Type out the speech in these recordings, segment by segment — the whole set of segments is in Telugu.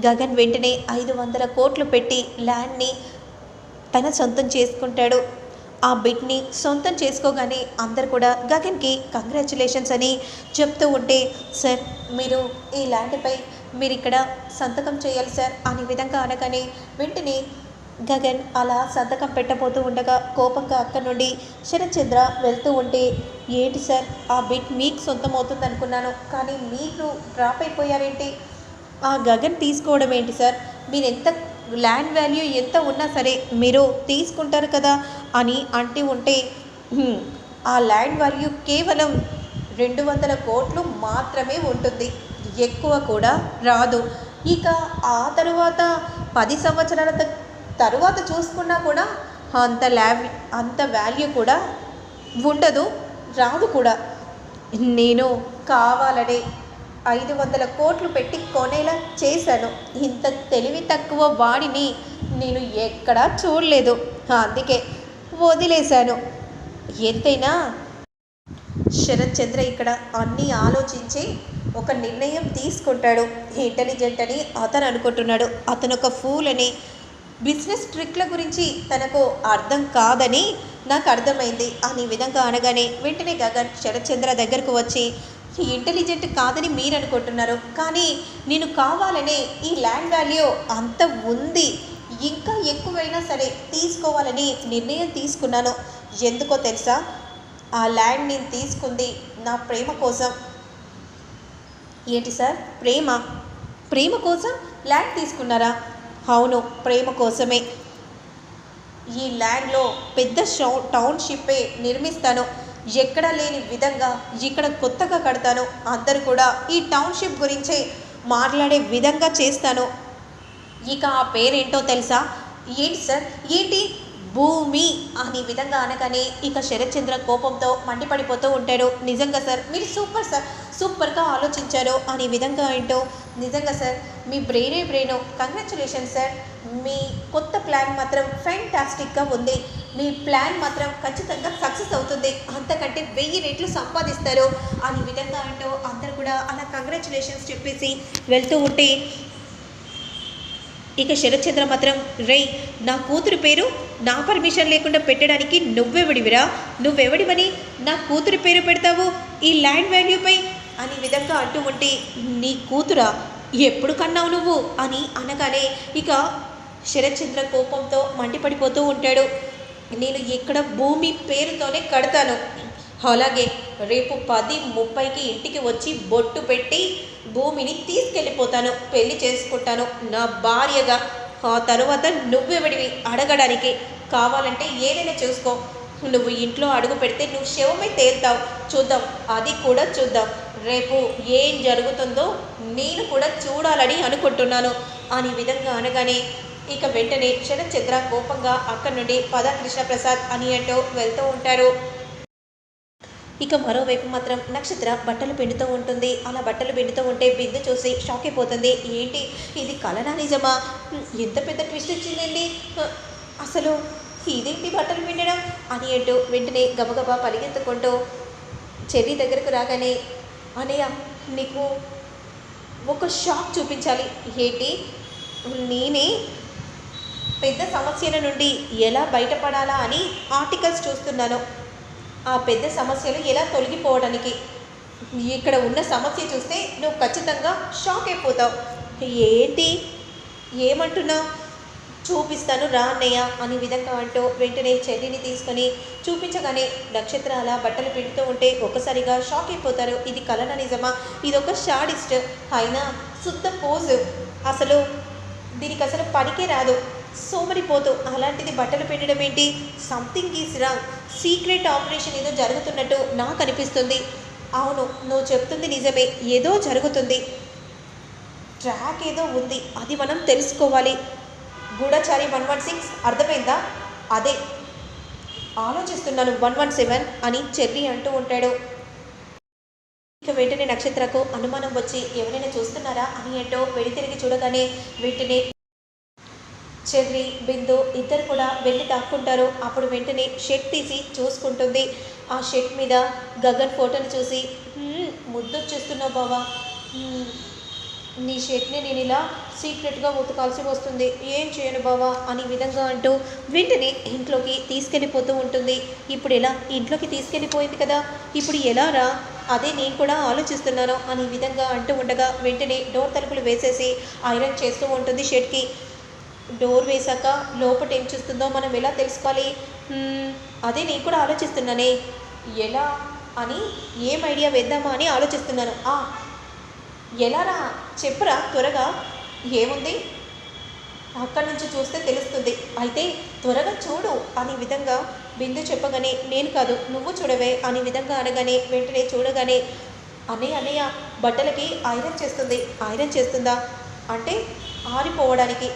గగన్ వెంటనే ఐదు వందల కోట్లు పెట్టి ల్యాండ్ని తన సొంతం చేసుకుంటాడు. ఆ బిడ్ని సొంతం చేసుకోగానే అందరు కూడా గగన్కి కంగ్రాచులేషన్స్ అని చెప్తూ ఉంటే సార్ మీరు ఈ ల్యాండ్పై మీరు ఇక్కడ సంతకం చేయాలి సార్ అనే విధంగా అనగానే వెంటనే గగన్ అలా సంతకం పెట్టబోతూ ఉండగా కోపంగా అక్కడి నుండి శరత్చంద్ర వెళ్తూ ఉంటే ఏంటి సార్ ఆ బిట్ మీకు సొంతం అవుతుంది అనుకున్నాను కానీ మీరు డ్రాప్ అయిపోయారేంటి? ఆ గగన్ తీసుకోవడం ఏంటి సార్? మీరు ఎంత ల్యాండ్ వాల్యూ ఎంత ఉన్నా సరే మీరు తీసుకుంటారు కదా అని అంటూ ఉంటే ఆ ల్యాండ్ వాల్యూ కేవలం రెండు వందల కోట్లు మాత్రమే ఉంటుంది. ఎక్కువ కూడా రాదు. ఇక ఆ తరువాత పది సంవత్సరాల తరువాత చూసుకున్నా కూడా అంత ల్యావ్ అంత వాల్యూ కూడా ఉండదు రాదు కూడా. నేను కావాలనే ఐదు వందల కోట్లు పెట్టి కొనేలా చేశాను. ఇంత తెలివి తక్కువ వాడిని నేను ఎక్కడా చూడలేదు. అందుకే వదిలేశాను. ఎంతైనా? శరత్ చంద్ర ఇక్కడ అన్నీ ఆలోచించి ఒక నిర్ణయం తీసుకుంటాడు. ఇంటెలిజెంట్ అని అతను అనుకుంటున్నాడు. అతను ఒక ఫూల్ అని. బిజినెస్ ట్రిక్ల గురించి తనకు అర్థం కాదని నాకు అర్థమైంది. అని విధంగా అనగానే వెంటనే గగన్ శరత్ చంద్ర దగ్గరకు వచ్చి ఇంటెలిజెంట్ కాదని మీరు అనుకుంటున్నారు. కానీ నేను కావాలనే ఈ ల్యాండ్ వాల్యూ అంత ఉంది. ఇంకా ఎక్కువైనా సరే తీసుకోవాలని నిర్ణయం తీసుకున్నాను. ఎందుకో తెలుసా? ఆ ల్యాండ్ నేను తీసుకుంది నా ప్రేమ కోసం. ఏంటి సార్? ప్రేమ? ప్రేమ కోసం ల్యాండ్ తీసుకున్నారా? అవును ప్రేమ కోసమే. ఈ ల్యాండ్లో పెద్ద షౌ టౌన్షిప్పే నిర్మిస్తాను. ఎక్కడా లేని విధంగా ఇక్కడ కొత్తగా కడతాను. అందరు కూడా ఈ టౌన్షిప్ గురించే మాట్లాడే విధంగా చేస్తాను. ఇక ఆ పేరేంటో తెలుసా? ఏంటి సార్? ఏంటి? భూమి అనే విధంగా అనగానే ఇక శరత్చంద్ర కోపంతో మండిపడిపోతూ ఉంటాడు. నిజంగా సార్ మీరు సూపర్ సార్ సూపర్గా ఆలోచించారు అనే విధంగా ఏంటో? నిజంగా సార్ మీ బ్రెయినే బ్రెయిన్. Congratulation sir. మీ కొత్త ప్లాన్ మాత్రం ఫ్యాంటాస్టిక్గా ఉంది. మీ ప్లాన్ మాత్రం ఖచ్చితంగా సక్సెస్ అవుతుంది. అంతకంటే వెయ్యి రెట్లు సంపాదిస్తారు. అనే విధంగా అంటూ అందరు కూడా అలా కంగ్రాచులేషన్స్ చెప్పేసి వెళ్తూ ఉంటే ఇక శరత్చంద్ర మాత్రం రేయ్ నా కూతురు పేరు నా పర్మిషన్ లేకుండా పెట్టడానికి నువ్వెవడివిరా? నువ్వెవడివని? నా కూతురు పేరు పెడతావు? ఈ ల్యాండ్ వాల్యూపై అని విధంగా అంటూ ఉంటే నీ కూతురా? ఎప్పుడు కన్నావు నువ్వు? అని అనగానే ఇక శరత్చంద్ర కోపంతో మండిపడిపోతూ ఉంటాడు. నేను ఇక్కడ భూమి పేరుతోనే కడతాను. అలాగే రేపు పది ముప్పైకి ఇంటికి వచ్చి బొట్టు పెట్టి భూమిని తీసుకెళ్ళిపోతాను. పెళ్ళి చేసుకుంటాను. నా భార్యగా. ఆ తరువాత నువ్వెవడివి అడగడానికి. కావాలంటే ఏదైనా చూసుకో. నువ్వు ఇంట్లో అడుగు పెడితే నువ్వు శవమే తేల్తావు. చూద్దాం. అది కూడా చూద్దాం. రేపు ఏం జరుగుతుందో నేను కూడా చూడాలని అనుకుంటున్నాను. అని విధంగా అనగానే ఇక వెంటనే శరత్చంద్ర కోపంగా అక్కడి నుండి పద కృష్ణప్రసాద్ అని అంటూ వెళ్తూ ఉంటారు. ఇక మరోవైపు మాత్రం నక్షత్ర బట్టలు పిండుతూ ఉంటుంది. అలా బట్టలు పిండుతూ ఉంటే బిందు చూసి షాక్ అయిపోతుంది. ఏంటి? ఇది కలనా నిజమా? ఎంత పెద్ద ట్విస్ట్ వచ్చిందండి అసలు ఇదేంటి బట్టలు పిండడం? అని అంటూ వెంటనే గబగబా పరిగెత్తుకుంటూ చెర్రీ దగ్గరకు రాగానే అనయ్య నీకు ఒక షాక్ చూపించాలి. ఏంటి? నేనే పెద్ద సమస్యల నుండి ఎలా బయటపడాలా అని ఆర్టికల్స్ చూస్తున్నాను. ఆ పెద్ద సమస్యలు ఎలా తొలగిపోవడానికి? ఇక్కడ ఉన్న సమస్య చూస్తే నువ్వు ఖచ్చితంగా షాక్ అయిపోతావు. ఏంటి? ఏమంటున్నావు? చూపిస్తాను రా అన్నయ్య అనే విధంగా అంటూ వెంటనే చెల్లిని తీసుకొని చూపించగానే నక్షత్రాల బట్టలు పిండుతూ ఉంటే ఒక్కసారిగా షాక్ అయిపోతారు. ఇది కలన నిజమా? ఇది ఒక షాడిస్ట్. అయినా శుద్ధ పోజు. అసలు దీనికి అసలు పనికే రాదు. సోమరిపోతూ. అలాంటిది బట్టలు పెట్టడం ఏంటి? Something is wrong secret operation ఏదో జరుగుతున్నట్టు నాకు అనిపిస్తుంది. అవును నువ్వు చెప్తుంది నిజమే. ఏదో జరుగుతుంది. ట్రాక్ ఏదో ఉంది. అది మనం తెలుసుకోవాలి. గూఢచారి వన్ వన్ సిక్స్ అర్థమైందా? అదే. ఆలోచిస్తున్నాను వన్ వన్ సెవెన్ అని చెర్రీ అంటూ ఉంటాడు. ఇక వెంటనే నక్షత్రకు అనుమానం వచ్చి ఎవరైనా చూస్తున్నారా? అని ఏంటో వెడి తిరిగి చూడగానే వెంటనే చెర్రి బిందు ఇద్దరు కూడా వెళ్ళి తాక్కుంటారు అప్పుడు వెంటనే షర్ట్ తీసి చూసుకుంటుంది. ఆ షర్ట్ మీద గగన్ ఫోటోని చూసి ముద్దొచ్చేస్తున్నావు బావా. నీ షర్ట్ని నేను ఇలా సీక్రెట్గా ఉతకాల్సి వస్తుంది. ఏం చేయను బావా అని విధంగా అంటూ వెంటనే ఇంట్లోకి తీసుకెళ్ళిపోతూ ఉంటుంది. ఇప్పుడు ఎలా? ఇంట్లోకి తీసుకెళ్ళిపోయింది కదా. ఇప్పుడు ఎలా రా? అదే నేను కూడా ఆలోచిస్తున్నాను అని విధంగా అంటూ ఉండగా వెంటనే డోర్ తలుపులు వేసేసి ఐరన్ చేస్తూ ఉంటుంది షర్ట్కి డోర్ వేశాక లోపల ఏం చూస్తుందో మనం ఎలా తెలుసుకోవాలి? అదే నేను కూడా ఆలోచిస్తున్నానే. ఎలా అని ఏం ఐడియా వేద్దామా అని ఆలోచిస్తున్నాను. ఆ ఎలారా? చెప్పరా త్వరగా. ఏముంది? అక్కడి నుంచి చూస్తే తెలుస్తుంది. అయితే త్వరగా చూడు అనే విధంగా బిందు చెప్పగానే నేను కాదు నువ్వు చూడవే అనే విధంగా అనగానే వెంటనే చూడగానే అన్నయ్య అన్నయ్య బట్టలకి ఐరన్ చేస్తుంది. ఐరన్ చేస్తుందా? అంటే ఆరిపోవడానికి.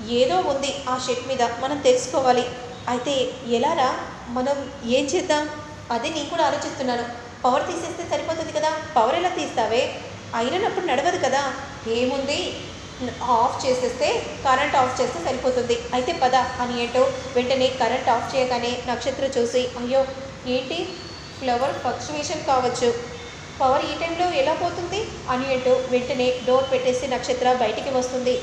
ఏదో ఉంది ఆ షర్ట్ మీద మనం తెలుసుకోవాలి. అయితే ఎలారా? మనం ఏం చేద్దాం? అదే నేను కూడా ఆలోచిస్తున్నాను. పవర్ తీసేస్తే సరిపోతుంది కదా? పవర్ ఎలా తీస్తావే? ఐరన్ అప్పుడు నడవదు కదా? ఏముంది? ఆఫ్ చేసేస్తే కరెంట్ ఆఫ్ చేస్తే సరిపోతుంది. అయితే పద అని ఏంటో వెంటనే కరెంట్ ఆఫ్ చేయగానే నక్షత్రం చూసి అయ్యో ఏంటి? ఫ్లవర్ ఫ్లక్చువేషన్ కావచ్చు. పవర్ ఈ టైంలో ఎలా పోతుంది? అని అంటూ వెంటనే డోర్ పెట్టేసి నక్షత్ర బయటికి వస్తుంది.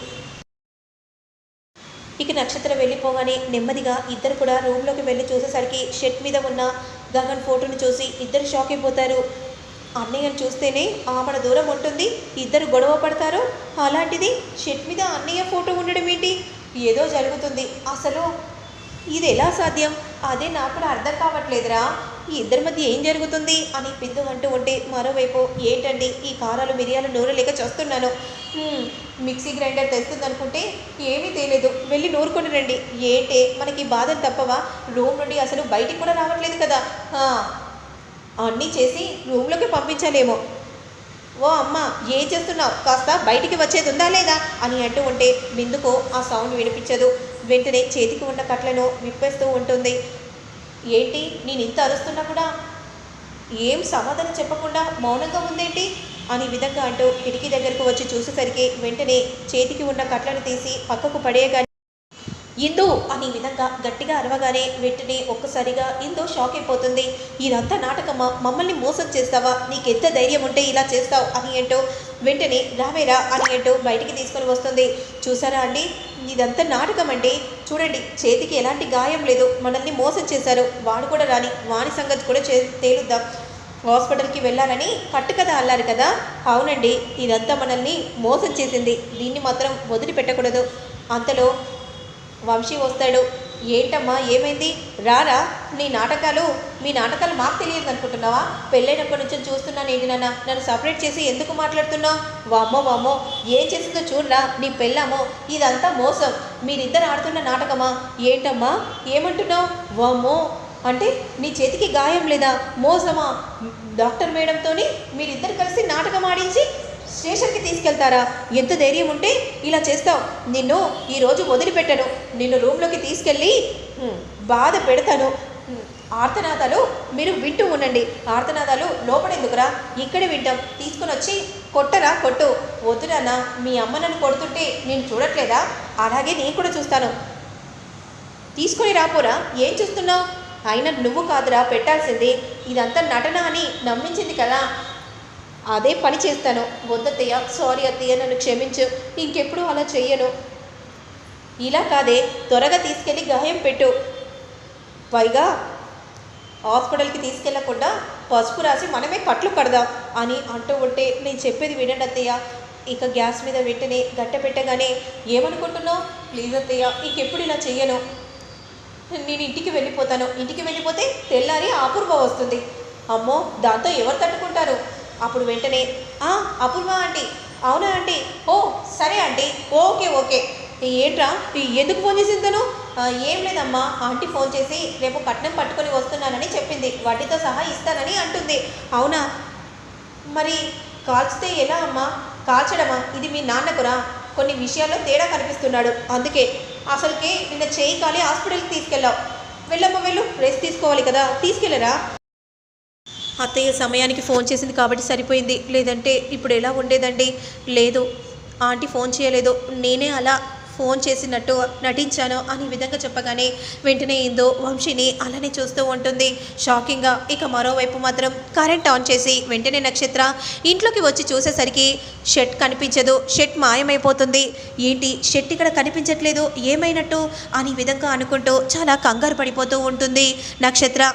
ఇక నక్షత్రం వెళ్ళిపోగానే నెమ్మదిగా ఇద్దరు కూడా రూమ్లోకి వెళ్ళి చూసేసరికి షెట్ మీద ఉన్న గగన్ ఫోటోని చూసి ఇద్దరు షాక్ అయిపోతారు. అన్నయ్యను చూస్తేనే ఆమెను దూరం ఉంటుంది ఇద్దరు గొడవ పడతారు. అలాంటిది షెట్ మీద అన్నయ్య ఫోటో ఉండడం ఏంటి? ఏదో జరుగుతుంది. అసలు ఇది ఎలా సాధ్యం? అదే నాకు కూడా అర్థం కావట్లేదురా. ఈ ఇద్దరి మధ్య ఏం జరుగుతుంది అని బిందు అంటూ ఉంటే మరోవైపు ఏంటండి ఈ కారాలు మిరియాలు నూనె లేక చూస్తున్నాను మిక్సీ గ్రైండర్ తెస్తుంది అనుకుంటే ఏమీ తేలేదు. వెళ్ళి నూరుకొని రండి. ఏంటే మనకి బాధలు తప్పవా? రూమ్ నుండి అసలు బయటికి కూడా రావట్లేదు కదా. అన్నీ చేసి రూమ్లోకి పంపించాలేమో. ఓ అమ్మ ఏం చేస్తున్నావు? కాస్త బయటికి వచ్చేది ఉందా లేదా? అని అంటూ ఉంటే బిందుకు ఆ సౌండ్ వినిపించదు. వెంటనే చేతికి ఉన్న కట్లను విప్పేస్తూ ఉంటుంది. ఏంటి? నేను ఇంత అరుస్తున్నా కూడా? ఏం సమాధానం చెప్పకుండా మౌనంగా ఉందేంటి? అని విధంగా అంటూ కిటికీ దగ్గరకు వచ్చి చూసేసరికి వెంటనే చేతికి ఉన్న కట్లను తీసి పక్కకు పడేయగానే ఇందు అని విధంగా గట్టిగా అరవగానే వెంటనే ఒక్కసారిగా ఇందు షాక్ అయిపోతుంది. ఇదంతా నాటకమా? మమ్మల్ని మోసం చేస్తావా? నీకు ఎంత ధైర్యం ఉంటే ఇలా చేస్తావు అని ఏంటో వెంటనే రావేరా అని ఏంటో బయటికి తీసుకొని వస్తుంది. చూసారా అండి? ఇదంతా నాటకం అండి. చూడండి చేతికి ఎలాంటి గాయం లేదు. మనల్ని మోసం చేశారు. వాడు కూడా రాని వాని సంగతి కూడా చే తేలుద్దాం. హాస్పిటల్కి వెళ్ళాలని కట్టుకథ అల్లారు కదా? అవునండి ఇదంతా మనల్ని మోసం చేసింది. దీన్ని మాత్రం వదిలిపెట్టకూడదు. అంతలో వంశీ వస్తాడు. ఏంటమ్మా ఏమైంది? రారా? నీ నాటకాలు మీ నాటకాలు మాకు తెలియదు అనుకుంటున్నావా? పెళ్ళైనప్పటి నుంచి చూస్తున్నాను ఏంటి నాన్న? నన్ను సపరేట్ చేసి ఎందుకు మాట్లాడుతున్నావు? వామ్మో వామ్మో ఏం చేసిందో చూడరా? నీ పెళ్ళామో ఇదంతా మోసం. మీరిద్దరు ఆడుతున్న నాటకమా? ఏంటమ్మా? ఏమంటున్నావు? వామ్మో అంటే నీ చేతికి గాయం లేదా? మోసమా? డాక్టర్ మేడంతోని మీరిద్దరు కలిసి నాటకం ఆడించి స్టేషన్కి తీసుకెళ్తారా? ఎంత ధైర్యం ఉంటే ఇలా చేస్తావు. నిన్ను ఈరోజు వదిలిపెట్టను. నిన్ను రూమ్లోకి తీసుకెళ్ళి బాధ పెడతాను. ఆర్తనాదాలు మీరు వింటూ ఉండండి. ఆర్తనాదాలు లోపడెందుకురా? ఇక్కడే వింటాం. తీసుకుని వచ్చి కొట్టరా? కొట్టు. వద్దురాన్న మీ అమ్మ నన్ను కొడుతుంటే నేను చూడట్లేదా? అలాగే నేను కూడా చూస్తాను. తీసుకొని రాపోరా ఏం చూస్తున్నావు? అయినా నువ్వు కాదురా పెట్టాల్సింది. ఇదంతా నటన అని నమ్మించింది కదా. అదే పని చేస్తాను. వద్దత్తయ్య సారీ అత్తయ్య నన్ను క్షమించు. ఇంకెప్పుడు అలా చెయ్యను. ఇలా కాదే త్వరగా తీసుకెళ్ళి గాయం పెట్టు. పైగా హాస్పిటల్కి తీసుకెళ్ళకుండా పసుపు రాసి మనమే కట్లు కడదాం అని అంటూ ఉంటే నేను చెప్పేది వినండి అత్తయ్య. ఇక గ్యాస్ మీద వెంటనే గట్ట పెట్టగానే ఏమనుకుంటున్నావు? ప్లీజ్ అత్తయ్య ఇంకెప్పుడు ఇలా చెయ్యను. నేను ఇంటికి వెళ్ళిపోతాను. ఇంటికి వెళ్ళిపోతే తెల్లారి అపూర్వ వస్తుంది. అమ్మో దాంతో ఎవరు తట్టుకుంటారు? అప్పుడు వెంటనే "ఆ, అపూర్వ ఆంటీ అవునా ఆంటీ? ఓ సరే ఆంటీ ఓకే ఓకే. ఏంట్రా? ఎందుకు ఫోన్ చేసింది తను? ఏం లేదమ్మా ఆంటీ ఫోన్ చేసి రేపు కట్నం పట్టుకొని వస్తున్నానని చెప్పింది. వడ్డీతో సహా ఇస్తానని అంటుంది. అవునా? మరి కాల్చితే ఎలా అమ్మా? కాల్చడమా? ఇది మీ నాన్నకురా? కొన్ని విషయాల్లో తేడా కనిపిస్తున్నాడు. అందుకే అసలుకి నిన్న చేయి కాలి హాస్పిటల్కి తీసుకెళ్ళావు. వెళ్ళమ్మ వెళ్ళు రెస్ట్ తీసుకోవాలి కదా. తీసుకెళ్ళరా? అత్తయ్య సమయానికి ఫోన్ చేసింది కాబట్టి సరిపోయింది. లేదంటే ఇప్పుడు ఎలా ఉండేదండి? లేదు. ఆంటీ ఫోన్ చేయలేదు. నేనే అలా ఫోన్ చేసినట్టు నటించాను అనే విధంగా చెప్పగానే వెంటనే ఇందు వంశీని అలానే చూస్తూ ఉంటుంది. షాకింగ్గా ఇక మరోవైపు మాత్రం కరెంట్ ఆన్ చేసి వెంటనే నక్షత్ర ఇంట్లోకి వచ్చి చూసేసరికి షెట్ కనిపించదు. షెట్ మాయమైపోతుంది. ఏంటి? షెట్ ఇక్కడ కనిపించట్లేదు. ఏమైనట్టు? అనే విధంగా అనుకుంటూ చాలా కంగారు పడిపోతూ ఉంటుంది నక్షత్ర.